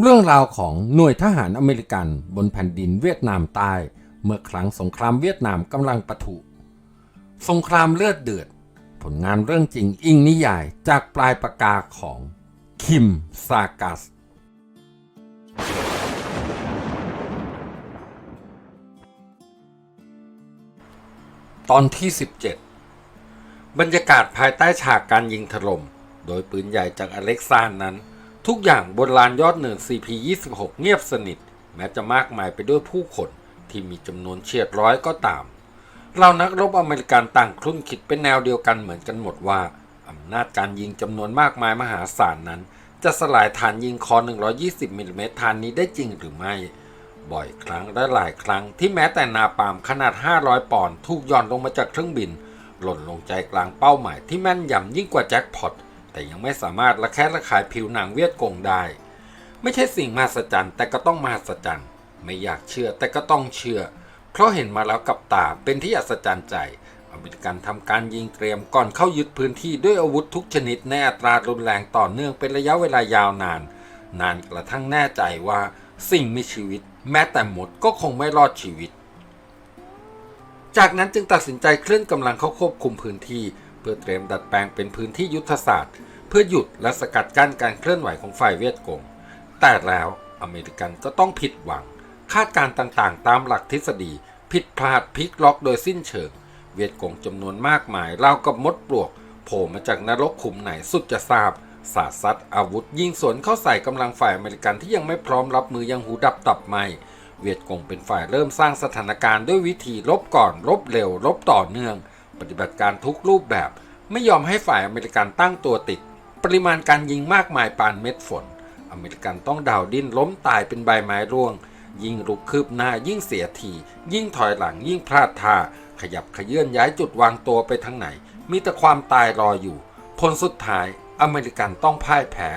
เรื่องราวของหน่วยทหารอเมริกันบนแผ่นดินเวียดนามใต้ เมื่อครั้งสงครามเวียดนามกำลังปะทุ สงครามเลือดเดือด ผลงานเรื่องจริงอิงนิยายจากปลายปากกาของคิมซากัส ตอนที่ 17 บรรยากาศภายใต้ฉากการยิงถล่ม โดยปืนใหญ่จากอเล็กซานนั้น ทุกอย่างบนลานยอดเนิน CP26 เงียบสนิท แม้จะมากมายไปด้วยผู้คนที่มีจำนวนเฉียดร้อยก็ตามเรานักรบอเมริกันต่างคลุ่นคิดเป็นแนวเดียวกันเหมือนกันหมดว่า อำนาจการยิงจำนวนมากมายมหาศาลนั้น จะสลายฐานยิงคอ 120มิลลิเมตรฐานนี้ได้จริงหรือไม่ บ่อยครั้งและหลายครั้งที่แม้แต่นาปามขนาด 500 ปอนด์ถูกย่อนลงมาจากเครื่องบิน หล่นลงใจกลางเป้าหมายที่แม่นยำยิ่งกว่าแจ็คพอต แต่ยังไม่สามารถระแคะระคายผิวหนังเวียดกงได้ ไม่ใช่สิ่งมหัศจรรย์แต่ก็ต้องมหัศจรรย์ไม่อยากเชื่อแต่ก็ต้องเชื่อ เพราะเห็นมาแล้วกับตาเป็นที่อัศจรรย์ใจ อเมริกันทำการยิงเตรียมก่อนเข้ายึดพื้นที่ด้วยอาวุธทุกชนิดในอัตรารุนแรงต่อเนื่องเป็นระยะเวลายาวนาน นานกระทั่งแน่ใจว่าสิ่งมีชีวิต แม้แต่หมดก็คงไม่รอดชีวิต จากนั้นจึงตัดสินใจเคลื่อนกำลังเข้าควบคุมพื้นที่ เพื่อเตรียมดัดแปลงเป็นพื้นที่ยุทธศาสตร์ เพื่อหยุดและสกัดกั้นการเคลื่อนไหวของฝ่ายเวียดกง แต่แล้วอเมริกันก็ต้องผิดหวัง คาดการ์ต่างๆ ตามหลักทฤษฎี ผิดพลาดพลิกล็อกโดยสิ้นเชิง เวียดกงจำนวนมากมายเรากับมดปลวกโผล่มาจากนรกขุมไหนสุดจะทราบสาดซัดอาวุธยิงสวนเข้าใส่กำลังฝ่ายอเมริกันที่ยังไม่พร้อมรับมือยังหูดับตับไหมเวียดกงเป็นฝ่ายเริ่มสร้างสถานการณ์ด้วยวิธีลบก่อนลบเร็วลบต่อเนื่อง ปฏิบัติการทุกรูปแบบ ไม่ยอมให้ฝ่ายอเมริกันตั้งตัวติด ปริมาณการยิงมากมายปานเม็ดฝน อเมริกันต้องดาวดิ้นล้มตายเป็นใบไม้ร่วง ยิ่งลุกคืบหน้ายิ่งเสียที ยิ่งถอยหลังยิ่งพลาดท่า ขยับขยื่นย้ายจุดวางตัวไปทางไหน มีแต่ความตายรออยู่ ผลสุดท้ายอเมริกันต้องพ่ายแพ้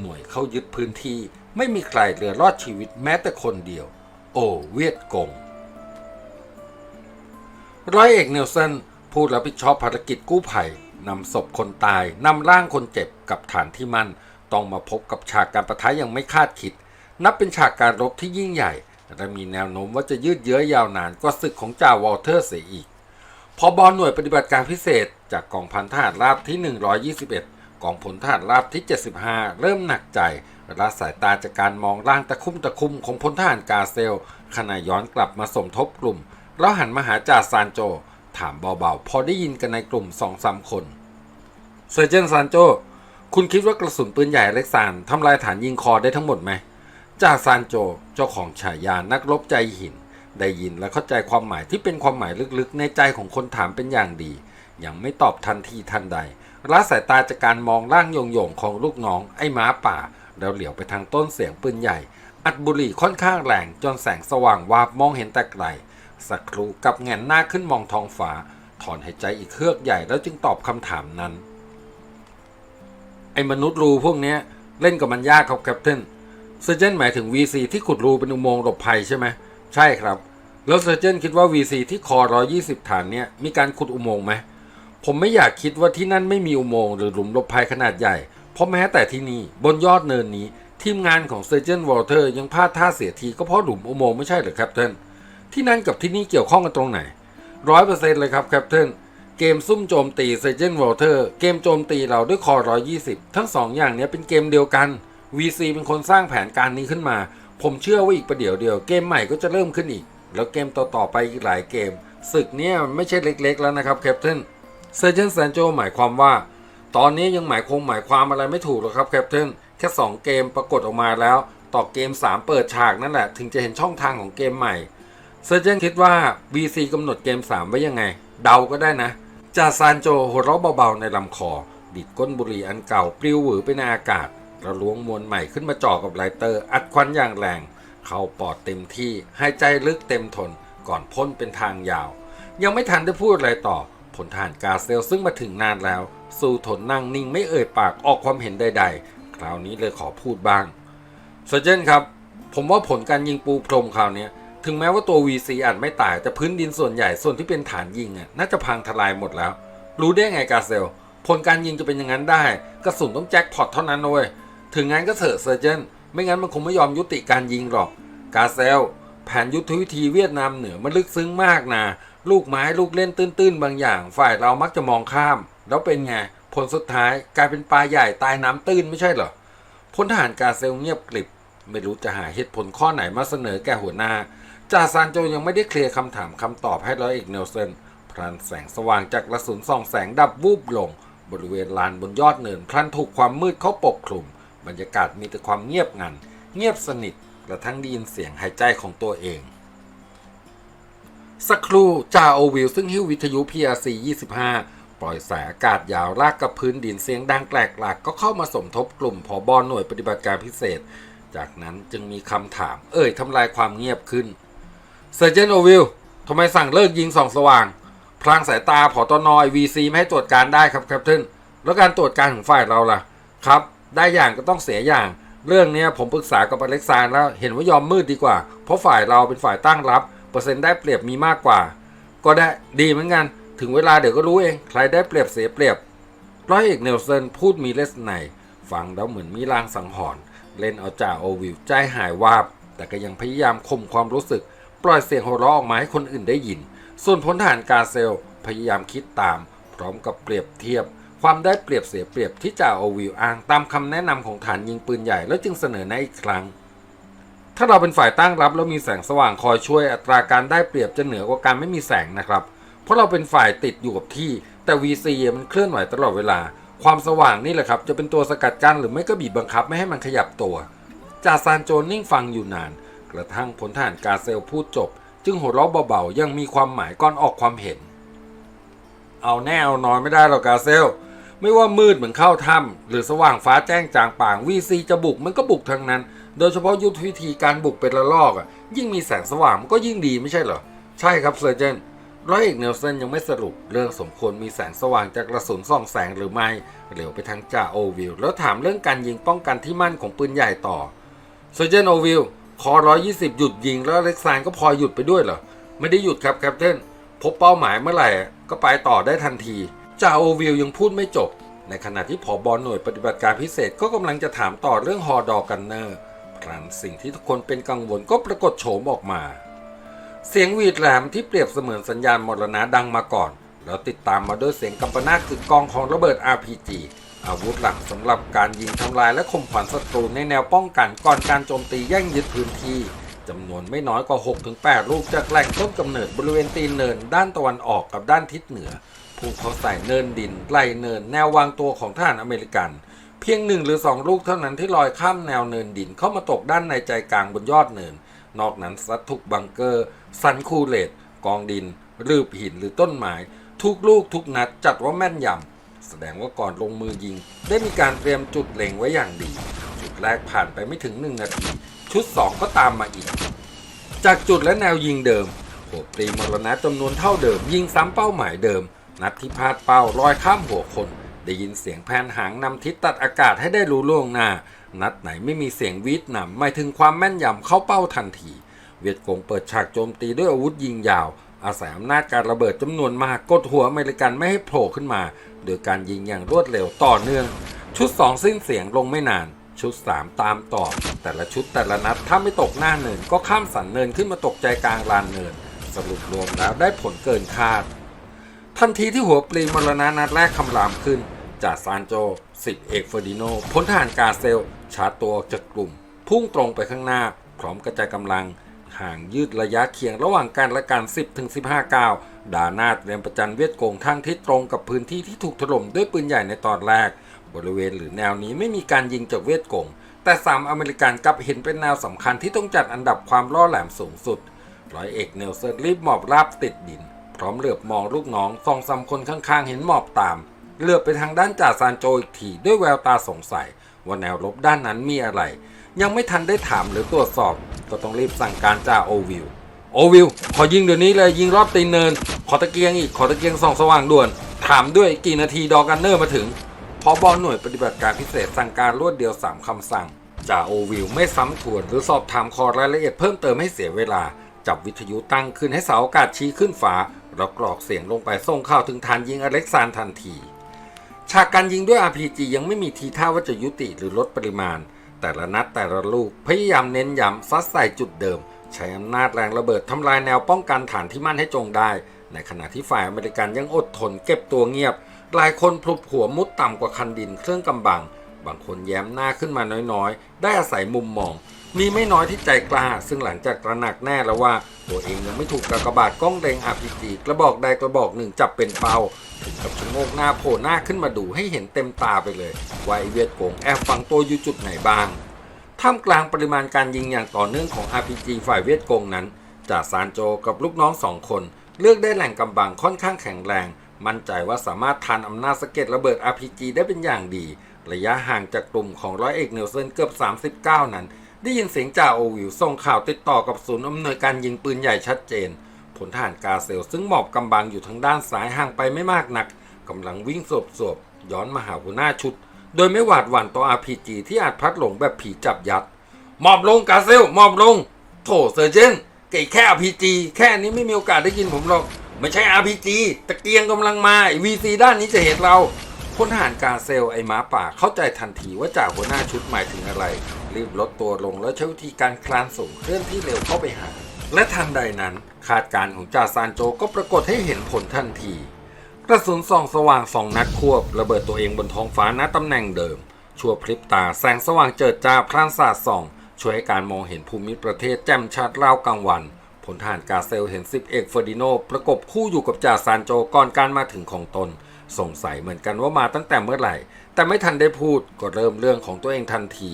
หน่วยเข้ายึดพื้นที่ ไม่มีใครเหลือรอดชีวิตแม้แต่คนเดียว โอเวียดกงร้อยเอกเนลสัน ผู้รับผิดชอบภารกิจกู้ภัยนำศพคนตายนำร่างคนเจ็บกับฐานที่มั่น ต้องมาพบกับฉากการประทะอย่างไม่คาดคิด นับเป็นฉากการรบที่ยิ่งใหญ่ และมีแนวโน้มว่าจะยืดเยื้อยาวนานกว่าศึกของจ่าวอลเทอร์เสียอีกพอบอลหน่วยปฏิบัติการพิเศษ จากกองพันทหารราบที่ 121 กองพลทหารราบที่ 75 เริ่มหนักใจละสายตาจากการมองร่างตะคุ่มตะคุ่มของพลทหารกาเซลขณะย้อนกลับมาสมทบกลุ่มแล้วหันมาหาจ่าซานโจ ถามเบาๆ พอได้ยินกันในกลุ่มสองสามคนเซอร์เจนซานโจ คุณคิดว่ากระสุนปืนใหญ่เล็กซานทำลายฐานยิงคอได้ทั้งหมดไหมจ่าซานโจเจ้าของฉายานักรบใจหิน ได้ยินและเข้าใจความหมายที่เป็นความหมายลึกๆ ในใจของคนถามเป็นอย่างดี ยังไม่ตอบทันทีทันใดละสายตาจากการมองร่างโยงๆของลูกน้องไอ้ม้าป่า แล้วเหลียวไปทางต้นเสียงปืนใหญ่ อัดบุหรี่ค่อนข้างแรงจนแสงสว่างวาบมองเห็นแต่ไกล สักครู่กับแงนหน้าขึ้นมองท้องฟ้าถอนหายใจอีกเฮือกใหญ่แล้วจึงตอบคำถามนั้น ไอ้มนุษย์รูพวกนี้เล่นกับมันยากครับแคปเทนเซอร์เจนหมายถึง VC ที่ขุดรูเป็นอุโมงค์หลบภัยใช่ไหมใช่ครับ แล้วเซอร์เจนคิดว่า VC ที่คอ120 ฐานเนี่ยมีการขุดอุโมงค์ไหมผมไม่อยากคิดว่าที่นั่นไม่มีอุโมงค์หรือหลุมหลบภัยขนาดใหญ่ เพราะแม้แต่ที่นี่บนยอดเนินนี้ ทีมงานของเซอร์เจนวอลเตอร์ยังพลาดท่าเสียทีก็เพราะหลุมอุโมงค์ไม่ใช่หรือแคปเทน ที่นั่นกับที่นี่เกี่ยวข้องกันตรงไหนร้อยเปอร์เซ็นต์เลยครับแคปเทนเกมซุ่มโจมตีเซเจนวอลเตอร์เกมโจมตีเราด้วยคอ120ทั้งสองอย่างนี้เป็นเกมเดียวกัน VC เป็นคนสร้างแผนการนี้ขึ้นมา ผมเชื่อว่าอีกประเดี๋ยวเดียวเกมใหม่ก็จะเริ่มขึ้นอีก แล้วเกมต่อๆไปอีกหลายเกมศึกเนี้ยไม่ใช่เล็กๆแล้วนะครับแคปเทนเซเจนแซนโจหมายความว่า ตอนนี้ยังหมายคงหมายความอะไรไม่ถูกหรอกครับแคปเทนแค่2เกมปรากฏออกมาแล้ว ต่อเกม 3 เปิดฉากนั่นแหละ ถึงจะเห็นช่องทางของเกมใหม่ เซเจนคิดว่า VC กำหนดเกม 3 ไว้ยังไง เดาก็ได้นะจ่าซานโจหัวเราะเบาๆในลำคอ ดิดก้นบุหรี่อันเก่าปลิวหวือไปในอากาศแล้วล้วงมวลใหม่ขึ้นมาจ่อกับไลเตอร์ อัดควันอย่างแรง เข้าปอดเต็มที่หายใจลึกเต็มทน ก่อนพ่นเป็นทางยาว ยังไม่ทันได้พูดอะไรต่อผลทหารกาเซลซึ่งมาถึงนานแล้ว สู้ทนนั่งนิ่งไม่เอ่ยปากออกความเห็นใด ๆ คราวนี้เลยขอพูดบ้างเซอร์เจนครับ ผมว่าผลการยิงปูพรมคราวนี้ ถึงแม้ว่าตัว VC อาจไม่ตายแต่พื้นดินส่วนใหญ่ส่วนที่เป็นฐานยิงอะน่าจะพังทลายหมดแล้ว รู้ได้ไงกาเซล ผลการยิงจะเป็นอย่างนั้นได้ กระสุนต้องแจ็คพอตเท่านั้นเว้ยถึงงั้นก็เถอะเซอร์เจนไม่งั้นมันคงไม่ยอมยุติการยิงหรอก กาเซล แผนยุทธวิธีเวียดนามเหนือมันลึกซึ้งมากนะลูกไม้ลูกเล่นตื้นๆ บางอย่าง ฝ่ายเรามักจะมองข้าม แล้วเป็นไงผลสุดท้ายกลายเป็นปลาใหญ่ตายน้ำตื้นไม่ใช่เหรอพลทหารกาเซลเงียบกริบ ไม่รู้จะหาเหตุผลข้อไหนมาเสนอแก่หัวหน้า จ่าซานโจยังไม่ได้เคลียร์คำถามคำตอบให้ร้อยเอกเนลเซนพลันแสงสว่างจากกระสุนส่องแสงดับวูบลง บริเวณลานบนยอดเนินพลันถูกความมืดเข้าปกคลุม บรรยากาศมีแต่ความเงียบงัน เงียบสนิทกระทั่งได้ยินเสียงหายใจของตัวเอง สักครู่จ่าโอวิลซึ่งหิ้ววิทยุ PRC 25 ปล่อยสายอากาศยาวลากกับพื้นดินเสียงดังแกลกหลักก็เข้ามาสมทบกลุ่มผอบอหน่วยปฏิบัติการพิเศษ จากนั้นจึงมีคำถาม เอ่ยทำลายความเงียบขึ้น เซอร์เจนโอวิลทำไมสั่งเลิกยิงสองสว่าง พลางสายตาผอตอนอยวีซีไม่ให้ตรวจการได้ครับแคปเทนแล้วการตรวจการของฝ่ายเราล่ะ ครับ ได้อย่างก็ต้องเสียอย่าง เรื่องนี้ผมปรึกษากับอเล็กซานแล้วเห็นว่ายอมมืดดีกว่า เพราะฝ่ายเราเป็นฝ่ายตั้งรับ เปอร์เซ็นต์ได้เปรียบมีมากกว่า ก็ได้ดีเหมือนกัน ถึงเวลาเดี๋ยวก็รู้เองใครได้เปรียบเสียเปรียบร้อยเอกเนลเซนพูดมีเลสในฟังแล้วเหมือนมีลางสังหรณ์เล่นเอาจ่าโอวิลใจหายวาบ แต่ก็ยังพยายามข่มความรู้สึก ปล่อยเสียงหัวเราะออกมาให้คนอื่นได้ยิน ส่วนพลทหารกาเซลพยายามคิดตาม พร้อมกับเปรียบเทียบ ความได้เปรียบเสียเปรียบที่จ่าโอวิลอ้างตามคำแนะนำของฐานยิงปืนใหญ่แล้วจึงเสนอในอีกครั้ง ถ้าเราเป็นฝ่ายตั้งรับแล้วมีแสงสว่างคอยช่วยอัตราการได้เปรียบจะเหนือกว่าการไม่มีแสงนะครับ เพราะเราเป็นฝ่ายติดอยู่กับที่ แต่ VC มันเคลื่อนไหวตลอดเวลา ความสว่างนี่แหละครับ จะเป็นตัวสกัดกั้นหรือไม่ก็บีบบังคับไม่ให้มันขยับตัวจ่าซานโจนนิ่งฟังอยู่นาน กระทั่งพลทหารกาเซลพูดจบ จึงหัวเราะเบาๆยังมีความหมายก่อนออกความเห็น เอาแน่เอานอนไม่ได้หรอกกาเซล ไม่ว่ามืดเหมือนเข้าถ้ำหรือสว่างฟ้าแจ้งจางป่างวีซีจะบุกมันก็บุกทั้งนั้น โดยเฉพาะยุทธวิธีการบุกเป็นระลอกอะยิ่งมีแสงสว่างมันก็ยิ่งดีไม่ใช่เหรอ ใช่ครับเซอร์เจนร้อยเอกเนลสันยังไม่สรุปเรื่องสมควรมีแสงสว่างจากกระสุนส่องแสงหรือไม่เหลียวไปทางจ่าโอวิลแล้วถามเรื่องการยิงป้องกันที่มั่นของปืนใหญ่ต่อเซอร์เจนโอวิล คอ120หยุดยิงแล้วเล็กซานก็พลอยหยุดไปด้วยเหรอ ไม่ได้หยุดครับแคปเทนพบเป้าหมายเมื่อไหร่ก็ไปต่อได้ทันทีจ่าโอวิลยังพูดไม่จบ ในขณะที่ผอบอหน่วยปฏิบัติการพิเศษก็กำลังจะถามต่อเรื่องฮอดอกันเนอร์ครั้นสิ่งที่ทุกคนเป็นกังวลก็ปรากฏโฉมออกมา เสียงวีดแหลมที่เปรียบเสมือนสัญญาณมรณะดังมาก่อน แล้วติดตามมาด้วยเสียงกำปนาตกึกกองของระเบิด RPG อาวุธหลักสำหรับการยิงทำลายและข่มขวัญศัตรูในแนวป้องกันก่อนการโจมตีแย่งยึดพื้นที่จำนวนไม่น้อยกว่า 6-8 ลูกจากแหล่งต้นกำเนิดบริเวณตีนเนินด้านตะวันออกกับด้านทิศเหนือพุ่งเข้าใส่เนินดินไล่เนินแนววางตัวของทหารอเมริกัน เพียงหนึ่งหรือสองลูกเท่านั้นที่ลอยข้ามแนวเนินดินเข้ามาตกด้านในใจกลางบนยอดเนิน นอกนั้นซัดทุกบังเกอร์ สันคูเลตกองดิน รืบหินหรือต้นไม้ทุกลูกทุกนัดจัดว่าแม่นยำ แสดงว่าก่อนลงมือยิง ได้มีการเตรียมจุดเล็งไว้อย่างดี จุดแรกผ่านไปไม่ถึงหนึ่งนาที ชุดสองก็ตามมาอีก จากจุดและแนวยิงเดิมหัวปรีมรณะจำนวนเท่าเดิม ยิงซ้ำเป้าหมายเดิม นัดที่พลาดเป้าลอยข้ามหัวคน ได้ยินเสียงแผนหางนำทิศตัดอากาศให้ได้รู้ล่วงหน้า นัดไหนไม่มีเสียงวีดนำหมายถึงความแม่นยำเข้าเป้าทันที เวียดกงเปิดฉากโจมตีด้วยอาวุธยิงยาวอาศัยอำนาจการระเบิดจำนวนมากกดหัวอเมริกันไม่ให้โผล่ขึ้นมา โดยการยิงอย่างรวดเร็วต่อเนื่อง ชุด 2 สิ้นเสียงลงไม่นาน ชุด 3 ตามต่อ แต่ละชุดแต่ละนัดถ้าไม่ตกหน้าเนินก็ข้ามสันเนินขึ้นมาตกใจกลางลานเนิน สรุปรวมแล้วได้ผลเกินคาด ทันทีที่หัวปลีมรณะนัดแรกคำรามขึ้นจากซานโจสิบเอกเฟอร์ดิโนพลทหารกาเซลชาร์จตัวออกจากกลุ่ม พุ่งตรงไปข้างหน้า พร้อมกระจายกำลังห่างยืดระยะเคียงระหว่างกันและกัน 10ถึง15ก้าว ด่าหน้าเตรียมประจันเวียดกงทางทิศตรงกับพื้นที่ที่ถูกถล่มด้วยปืนใหญ่ในตอนแรก บริเวณหรือแนวนี้ไม่มีการยิงจากเวียดกง แต่สามอเมริกันกลับเห็นเป็นแนวสำคัญที่ต้องจัดอันดับความล่อแหลมสูงสุด ร้อยเอกเนลเซนรีบหมอบราบติดดิน พร้อมเหลือบมองลูกน้องสองสามคนข้างๆ เห็นหมอบตามเหลือบไปทางด้านจ่าซานโจอีกทีด้วยแววตาสงสัย ว่าแนวรบด้านนั้นมีอะไร ยังไม่ทันได้ถามหรือตรวจสอบ ก็ต้องรีบสั่งการจ่าโอวิล อวิลขอยิงเดี๋ยวนี้เลยยิงรอบตีนเนิน ขอตะเกียงอีก ขอตะเกียงส่องสว่างด่วน ถามด้วยกี่นาทีดอกันเนอร์มาถึงพอบอหน่วยปฏิบัติการพิเศษสั่งการรวดเดียว 3 คำสั่งจ่าโอวิลไม่ซ้ำทวนหรือสอบถามคอรายละเอียดเพิ่มเติมให้เสียเวลา จับวิทยุตั้งขึ้นให้เสาอากาศชี้ขึ้นฟ้าแล้วกรอกเสียงลงไปส่งข่าวถึงฐานยิงอเล็กซานทันที ฉากการยิงด้วย RPG ยังไม่มีทีท่าว่าจะยุติหรือลดปริมาณ แต่ละนัดแต่ละลูกพยายามเน้นย้ำซัดใส่จุดเดิม ใช้อำนาจแรงระเบิดทำลายแนวป้องกันฐานที่มั่นให้จงได้ ในขณะที่ฝ่ายอเมริกันยังอดทนเก็บตัวเงียบ หลายคนพลุบหัวมุดต่ำกว่าคันดินเครื่องกำบัง บางคนแย้มหน้าขึ้นมาน้อยๆ ได้อาศัยมุมมอง มีไม่น้อยที่ใจกล้า ซึ่งหลังจากตระหนักแน่แล้วว่า ตัวเองยังไม่ถูกกากบาดกล้องเร็ง RPG กระบอกใดกระบอกหนึ่งจับเป็นเป้าถึงกับชะโงกหน้าโผล่หน้าขึ้นมาดูให้เห็นเต็มตาไปเลยว่าไอเวียดโกงแอบฝังตัวอยู่จุดไหนบ้าง ท่ามกลางปริมาณการยิงอย่างต่อเนื่องของ RPG ฝ่ายเวียดกงนั้นจ่าซานโจกับลูกน้องสองคน เลือกได้แหล่งกำบังค่อนข้างแข็งแรง มั่นใจว่าสามารถทานอำนาจสะเก็ดระเบิด RPG ได้เป็นอย่างดี ระยะห่างจากกลุ่มของร้อยเอกเนลเซนเกือบ 39 นั้น ได้ยินเสียงจ่าโอวิวส่งข่าวติดต่อกับศูนย์อำนวยการยิงปืนใหญ่ชัดเจนผลทหารกาเซลซึ่งหมอบกำบังอยู่ทางด้านซ้ายห่างไปไม่มากนักกำลังวิ่งสวบสบๆย้อนมาหาหัวหน้าชุด โดยไม่หวาดหวั่นต่อ RPG ที่อาจพัดหลงแบบผีจับยัด หมอบลงกาเซลหมอบลง โถเซอร์เจนเก่แค่ RPG แค่นี้ไม่มีโอกาสได้ยินผมหรอก ไม่ใช่ RPG ตะเกียงกำลังมา VC ด้านนี้จะเห็นเราพลทหารกาเซลไอ้ม้าป่าเข้าใจทันทีว่าจ่าหัวหน้าชุดหมายถึงอะไร รีบลดตัวลงแล้วใช้วิธีการคลานสูงเคลื่อนที่เร็วเข้าไปหา และทันใดนั้นคาดการณ์ของจ่าซานโจก็ปรากฏให้เห็นผลทันที กระสุนส่องสว่างสองนัดควบ ระเบิดตัวเองบนท้องฟ้าณตำแหน่งเดิม ชั่วพริบตาแสงสว่างเจิดจ้าพร่านสาดส่อง ช่วยให้การมองเห็นภูมิประเทศแจ่มชัดราวกลางวันพลทหารกาเซลเห็นสิบเอกเฟอร์ดิโนประกบคู่อยู่กับจ่าซานโจก่อนการมาถึงของตน สงสัยเหมือนกันว่ามาตั้งแต่เมื่อไหร่ แต่ไม่ทันได้พูดก็เริ่มเรื่องของตัวเองทันที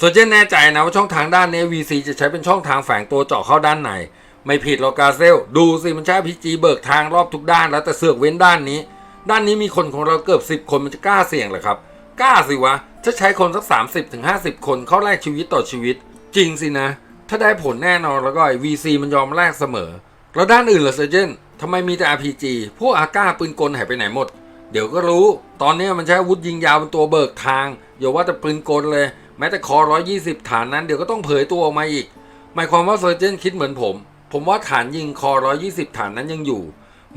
ส่วนเจนแน่ใจนะว่าช่องทางด้านนี้ VC จะใช้เป็นช่องทางแฝงตัวเจาะเข้าด้านใน ไม่ผิดหรอกกาเซล ดูสิมันใช้พีจีเบิกทางรอบทุกด้านแล้วแต่เสือกเว้นด้านนี้ ด้านนี้มีคนของเราเกือบสิบคนมันจะกล้าเสี่ยงเหรอครับ กล้าสิวะ ถ้าใช้คนสัก30ถึง50 คนเข้าแลกชีวิตต่อชีวิต จริงสินะ ถ้าได้ผลแน่นอนแล้วก็ไอ้ VC มันยอมแลกเสมอ แล้วด้านอื่นล่ะเซอร์เจนทำไมมีแต่ RPG พวกอาก้าปืนกลหายไปไหนหมด เดี๋ยวก็รู้ ตอนนี้มันใช้อาวุธยิงยาวเป็นตัวเบิกทางอย่าว่าแต่ปืนกลเลย แม้แต่คอ120 ฐานนั้นเดี๋ยวก็ต้องเผยตัวออกมาอีก หมายความว่าเซอร์เจนคิดเหมือนผม ผมว่าฐานยิงคอ120ฐานนั้นยังอยู่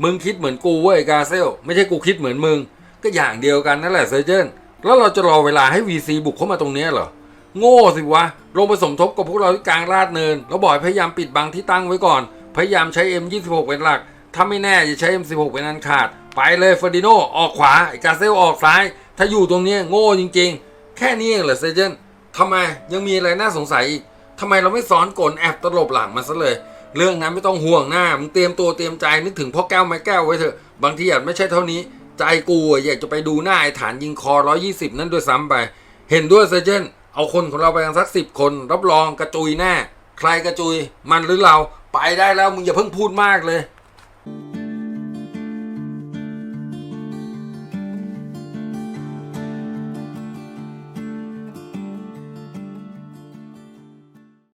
มึงคิดเหมือนกูเว้ยกาเซล ไม่ใช่กูคิดเหมือนมึง ก็อย่างเดียวกันนั่นแหละเซอร์เจนแล้วเราจะรอเวลาให้ VC บุกเข้ามาตรงนี้เหรอ โง่สิวะ ลงไปสมทบกับพวกเราที่กลางลาดเนิน แล้วบอกให้พยายามปิดบังที่ตั้งไว้ก่อน พยายามใช้ M26 เป็นหลัก ถ้าไม่แน่จะใช้ M16 เป็นอันขาด ไปเลยเฟอร์ดิโนออกขวาไอกาเซลออกซ้าย ถ้าอยู่ตรงนี้โง่จริง ๆ แค่นี้เองเหรอเซอร์เจนทำไมยังมีอะไรน่าสงสัยอีกทำไมเราไม่ซ้อนกลแอบตลบหลังมันซะเลย เรื่องนั้นไม่ต้องห่วงหน้ามึงเตรียมตัวเตรียมใจนึกถึงพ่อแก้วไม้แก้วไว้เถอะบางทีอาจไม่ใช่เท่านี้ ใจกูอะอยากจะไปดูหน้าไอ้ฐานยิงคอ 120 นั่นด้วยซ้ำไป เห็นด้วยเซอร์เจนเอาคนของเราไปกันสักสิบคน รับรองกระจุยแน่ใครกระจุยมันหรือเราไปได้แล้วมึงอย่าเพิ่งพูดมากเลย